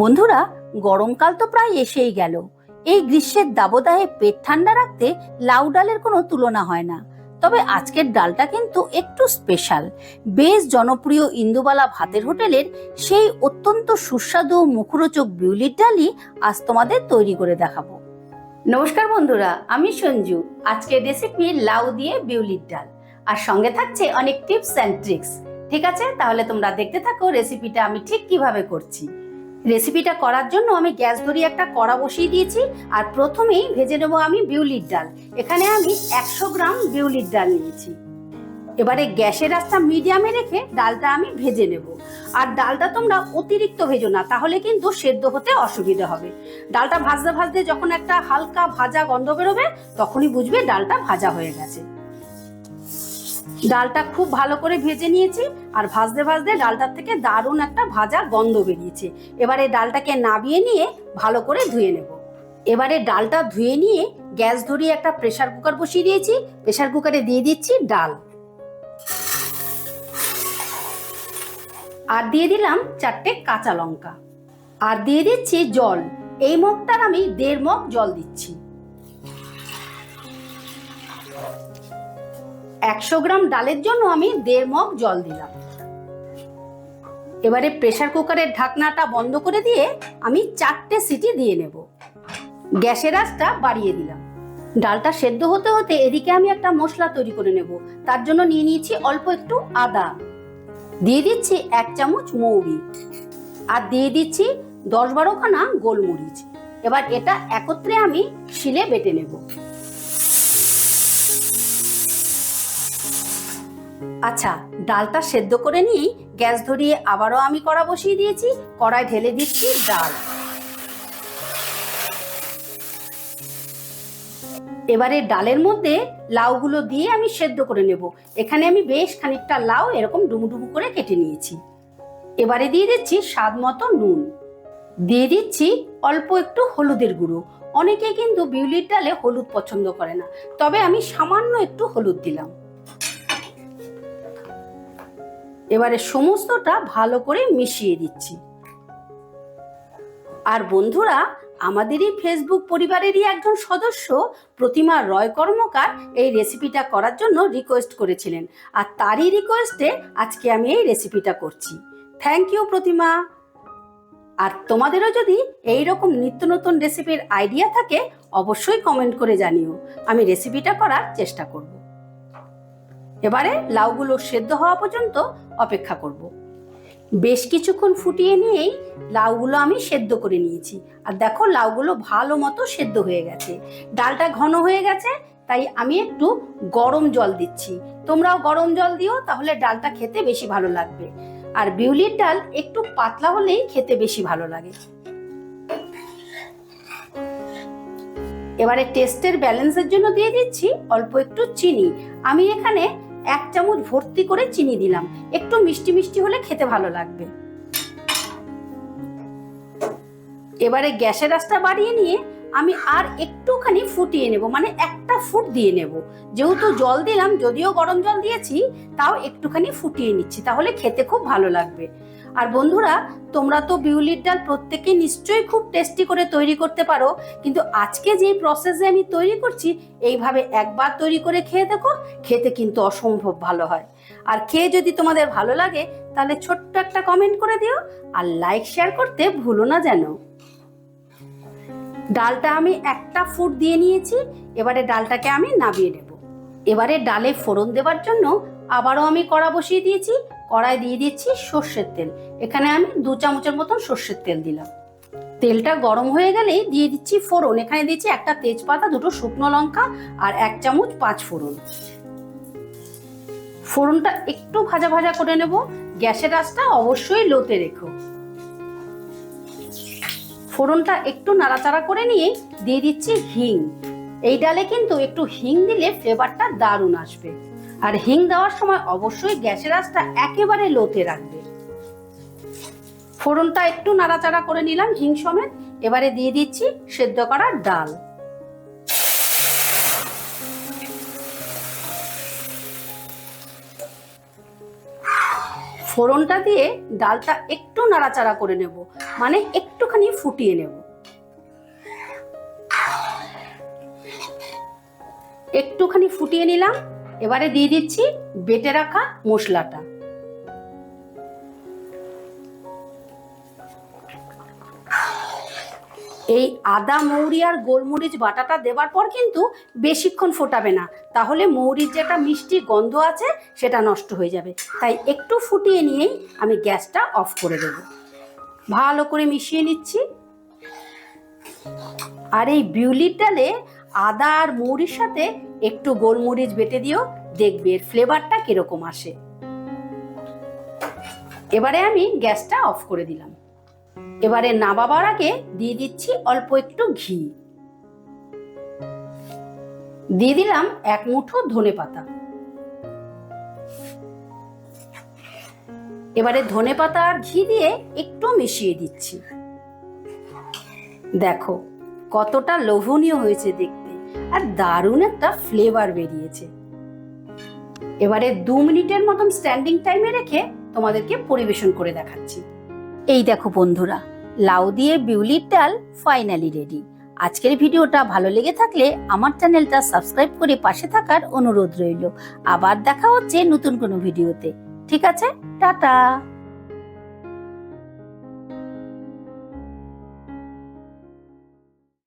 বন্ধুরা, গরমকাল তো প্রায় এসেই গেল। এই গ্রীষ্মের দাবদাহে পেট ঠান্ডা রাখতে লাউ ডালের কোনো তুলনা হয় না। তবে আজকের ডালটা কিন্তু একটু স্পেশাল। বেশ জনপ্রিয় ইন্দুবালা ভাতের হোটেলের সেই অত্যন্ত সুস্বাদু মুখরোচক বিউলির ডালই আজ তোমাদের তৈরি করে দেখাবো। নমস্কার বন্ধুরা, আমি সঞ্জু। আজকের রেসিপি লাউ দিয়ে বিউলির ডাল। আর সঙ্গে থাকছে অনেক টিপস অ্যান্ড ট্রিক্স ঠিক আছে? তাহলে তোমরা দেখতে থাকো রেসিপিটা আমি ঠিক কীভাবে করছি। রেসিপিটা করার জন্য আমি গ্যাস ধরিয়ে একটা কড়া বসিয়ে দিয়েছি। আর প্রথমেই ভেজে নেব আমি বিউলির ডাল। এখানে আমি একশো গ্রাম বিউলির ডাল নিয়েছি। এবারে গ্যাসের রাস্তা মিডিয়ামে রেখে ডালটা আমি ভেজে নেব। আর ডালটা তোমরা অতিরিক্ত ভেজো না, তাহলে কিন্তু সেদ্ধ হতে অসুবিধা হবে। ডালটা ভাজতে ভাজতে যখন একটা হালকা ভাজা গন্ধ বেরোবে, তখনই বুঝবে ডালটা ভাজা হয়ে গেছে। ডালটা খুব ভালো করে ভেজে নিয়েছি আর ভাজতে ভাজতে ডালটার থেকে দারুণ একটা ভাজা গন্ধ বেরিয়েছে। এবারে ডালটাকে নাবিয়ে নিয়ে ভালো করে ধুয়ে নেব। এবারে ডালটা ধুয়ে নিয়ে গ্যাস ধরিয়ে একটা প্রেশার কুকার বসিয়ে দিয়েছি। প্রেশার কুকারে দিয়ে দিচ্ছি ডাল। আর দিয়ে দিলাম চারটে কাঁচা লঙ্কা। আর দিয়ে দিচ্ছি জল। এই মগটার আমি দেড় মগ জল দিচ্ছি। একশো গ্রাম ডালের জন্য আমি দেড় মগ জল দিলাম। এবারে প্রেশার কুকারের ঢাকনাটা বন্ধ করে দিয়ে আমি চারটে সিটি দিয়ে নেব। গ্যাসের আঁচটা বাড়িয়ে দিলাম। ডালটা সেদ্ধ হতে হতে এদিকে আমি একটা মশলা তৈরি করে নেব। তার জন্য নিয়ে নিয়েছি অল্প একটু আদা। দিয়ে দিচ্ছি এক চামচ মৌরি। আর দিয়ে দিচ্ছি দশ বারোখানা গোলমরিচ। এবার এটা একত্রে আমি শিলে বেটে নেব। আচ্ছা ডালটা সেদ্ধ করে নিয়েই গ্যাস ধরিয়ে আবারও আমি কড়া বসিয়ে দিয়েছি, কড়ায় ঢেলে দিচ্ছি ডাল। এবারে ডালের মধ্যে লাউগুলো দিয়ে আমি সেদ্ধ করে নেব। এখানে আমি বেশ খানিকটা লাউ এরকম ডুমুডুমু করে কেটে নিয়েছি। এবারে দিয়ে দিচ্ছি স্বাদ মতো নুন। দিয়ে দিচ্ছি অল্প একটু হলুদের গুঁড়ো। অনেকে কিন্তু বিউলির ডালে হলুদ পছন্দ করে না, তবে আমি সামান্য একটু হলুদ দিলাম। এবারে সমস্তটা ভালো করে মিশিয়ে দিচ্ছি। আর বন্ধুরা, আমাদেরই ফেসবুক পরিবারেরই একজন সদস্য প্রতিমা রয় কর্মকার এই রেসিপিটা করার জন্য রিকোয়েস্ট করেছিলেন। আর তারই রিকোয়েস্টে আজকে আমি এই রেসিপিটা করছি। থ্যাংক ইউ প্রতিমা। আর তোমাদেরও যদি এই রকম নিত্য নতুন রেসিপির আইডিয়া থাকে, অবশ্যই কমেন্ট করে জানিও। আমি রেসিপিটা করার চেষ্টা করব। এবারে লাউগুলো সেদ্ধ হওয়া পর্যন্ত অপেক্ষা করব। বেশ কিছুক্ষণ ফুটিয়ে নিয়েই লাউগুলো আমি সেদ্ধ করে নিয়েছি। আর দেখো, লাউগুলো ভালো মতো সেদ্ধ হয়ে গেছে। ডালটা ঘন হয়ে গেছে, তাই আমি একটু গরম জল দিচ্ছি। তোমরাও গরম জল দিও, তাহলে ডালটা খেতে বেশি ভালো লাগবে। আর বিউলির ডাল একটু পাতলা হলেই খেতে বেশি ভালো লাগে। এবারে টেস্টের ব্যালেন্সের জন্য দিয়ে দিচ্ছি অল্প একটু চিনি। আমি এখানে এক চামচ ভর্তি করে চিনি দিলাম। একটু মিষ্টি মিষ্টি হলে খেতে ভালো লাগবে। এবারে গ্যাসের রাস্তা বাড়িয়ে নিয়ে আমি আর একটুখানি ফুটিয়ে নেব। মানে একটা ফুট দিয়ে নেব। যেহেতু জল দিলাম, যদিও গরম জল দিয়েছি, তাও একটুখানি ফুটিয়ে নিচ্ছি, তাহলে খেতে খুব ভালো লাগবে। আর বন্ধুরা, তোমরা তো বিউলির ডাল প্রত্যেকে নিশ্চয়ই খুব টেস্টি করে তৈরি করতে পারো, কিন্তু আজকে যে প্রসেসে আমি তৈরি করছি, এইভাবে একবার তৈরি করে খেয়ে দেখো, খেতে কিন্তু অসম্ভব ভালো হয়। আর খেয়ে যদি তোমাদের ভালো লাগে, তাহলে ছোট্ট একটা কমেন্ট করে দিও, আর লাইক শেয়ার করতে ভুলো না যেন। ডালটা আমি একটা ফুট দিয়ে নিয়েছি, এবারে ডালটাকে আমি নামিয়ে নেব। এবারে ডালে ফোড়ন দেওয়ার জন্য আবারও আমি কড়া বসিয়ে দিয়েছি, কড়ায় দিয়ে দিচ্ছি সর্ষের তেল। এখানে আমি দু চামচের মতন সর্ষের তেল দিলাম। তেলটা গরম হয়ে গেলেই দিয়ে দিচ্ছি ফোড়ন। এখানে দিচ্ছি একটা তেজপাতা, দুটো শুকনো লঙ্কা আর এক চামচ পাঁচ ফোড়ন। ফোড়নটা একটু ভাজা ভাজা করে নেব। গ্যাসের আঁচটা অবশ্যই লোতে রেখো। ফোড়নটা একটু নাড়াচাড়া করে নিয়ে দিয়ে দিচ্ছি হিং। এই ডালে কিন্তু একটু হিং দিলে ফ্লেভারটা দারুণ আসবে। আর হিং দেওয়ার সময় অবশ্যই গ্যাসের আঁচটা একেবারে লোতে রাখবে। ফোড়নটা একটু নাড়াচাড়া করে নিলাম হিং সমেত। এবারে দিয়ে দিচ্ছি সেদ্ধ করার ডাল। ফোড়নটা দিয়ে ডালটা একটু নাড়াচাড়া করে নেব। মানে একটুখানি ফুটিয়ে নেব। একটুখানি ফুটিয়ে নিলাম, এবারে দিয়ে দিচ্ছি বেটে রাখা মশলাটা। এই আদা, মৌরি আর গোলমরিচ বাটাটা দেওয়ার পর কিন্তু বেশিক্ষণ ফোটাবে না। তাহলে মৌরির যেটা মিষ্টি গন্ধ আছে, সেটা নষ্ট হয়ে যাবে। তাই একটু ফুটিয়ে নিয়েই আমি গ্যাসটা অফ করে দেব। ভালো করে মিশিয়ে নিচ্ছি। আর এই বিউলির ডালে আদা আর মৌরির সাথে একটু গোলমরিচ বেটে দিও, দেখবে এর ফ্লেভারটা কীরকম আসে। এবারে আমি গ্যাসটা অফ করে দিলাম। এবারে নামাবার আগে দিয়ে দিচ্ছি অল্প একটু ঘি। দিয়ে দিলাম এক মুঠো ধনে পাতা এবারে ধনে পাতা আর ঘি দিয়ে একটু মিশিয়ে দিচ্ছি। দেখো, কতটা লোভনীয় হয়েছে দেখতে, আর দারুণ একটা ফ্লেভার বেরিয়েছে। এবারে দু মিনিটের মতন স্ট্যান্ডিং টাইমে রেখে তোমাদেরকে পরিবেশন করে দেখাচ্ছি। এই দেখো বন্ধুরা, লাউ দিয়ে বিউলির ডাল ফাইনালি রেডি আজকের ভিডিওটা ভালো লেগে থাকলে আমার চ্যানেলটা সাবস্ক্রাইব করে পাশে থাকার অনুরোধ রইল। আবার দেখা হচ্ছে নতুন কোনো ভিডিওতে। ঠিক আছে? টাটা।